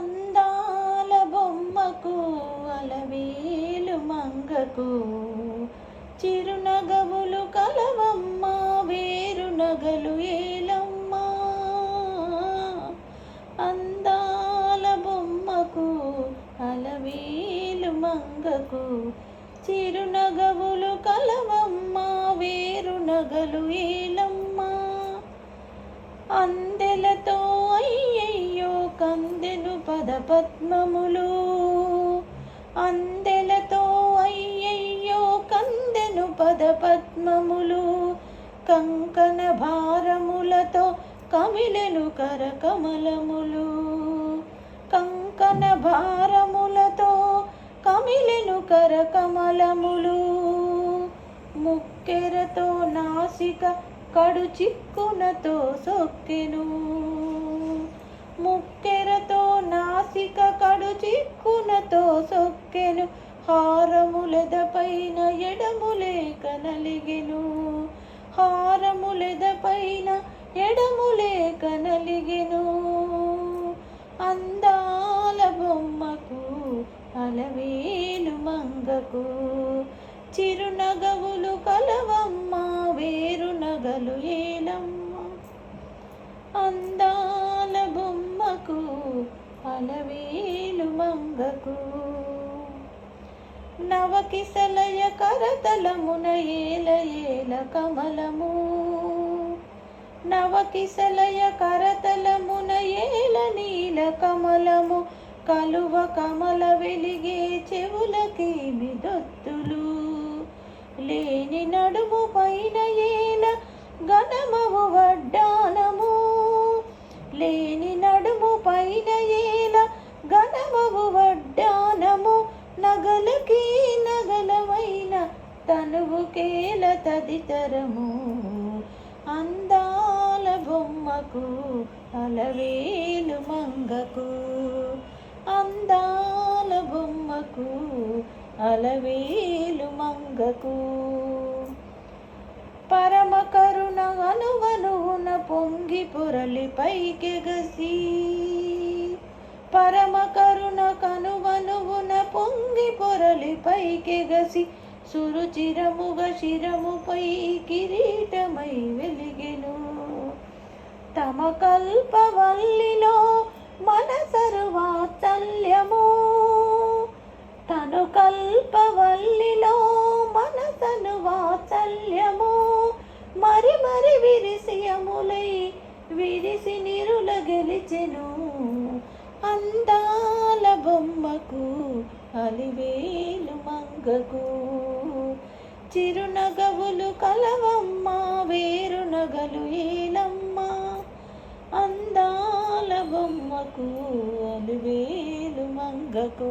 అందాల బొమ్మకు అలవేలు మంగకు. చిరునగవులు కలవమ్మ వేరు నగలు ఏలమ్మ. అందాల బొమ్మకు అలవేలు మంగకు. చిరునగవులు కలవమ్మ వేరు నగలు ఏలమ్మ. పదపద్మములు అందెలతో అయ్యయ్యో కందెను పదపద్మములు కంకణ భారములతో కమిలెను కరకమలములు కంకణ భారములతో కమిలెను కరకమలములు ముక్కెరతో నాసిక కడు చిక్కునతో సొక్కెను. ముక్కెరతో నాసిక కడు చిక్కునతో సొక్కెను. హారములెదపైన పైన ఎడములేక హారములెదపైన హారములెద పైన ఎడములేక నలిగెను అందాల బొమ్మకు అలవేలు మంగకు. చిరునగవులు కలవమ్మ వేరు నగలు ఏలమ్మ. అందా మంగకు అలవేలు మంగకు. నవకిసలయ కరతలమున ఏల ఏల కమలము. నవకిసలయ కరతలమున ఏల నీల కమలము. కలువ కమల వెలిగే చెవులకి దొత్తులు లేని నడుము పైన ఏల గణమవు వడ్డానము. లే పైన ఏల గణమవు వడ్డానము నగలకి నగలమైన తనువుకేల తదితరము అందాల బొమ్మకు అలవేలు మంగకు. అందాల బొమ్మకు అలవేలు మంగకు పరమ కరుణ అనువనువున పొంగి పొరలి పైకెగసి. పరమ కరుణ కనువనువున పొంగి పొరలి పైకెగసి. సురుచిరముగ శిరముపై కిరీటమై వెలిగెను. తమ కల్పవల్లిలో మన వాత్సల్యము గెలిచెను అందాల బొమ్మకు అలివేలు మంగకు. చిరునగవులు కలవమ్మ వేరునగలు ఏలమ్మ. అందాల బొమ్మకు అలివేలు మంగకు.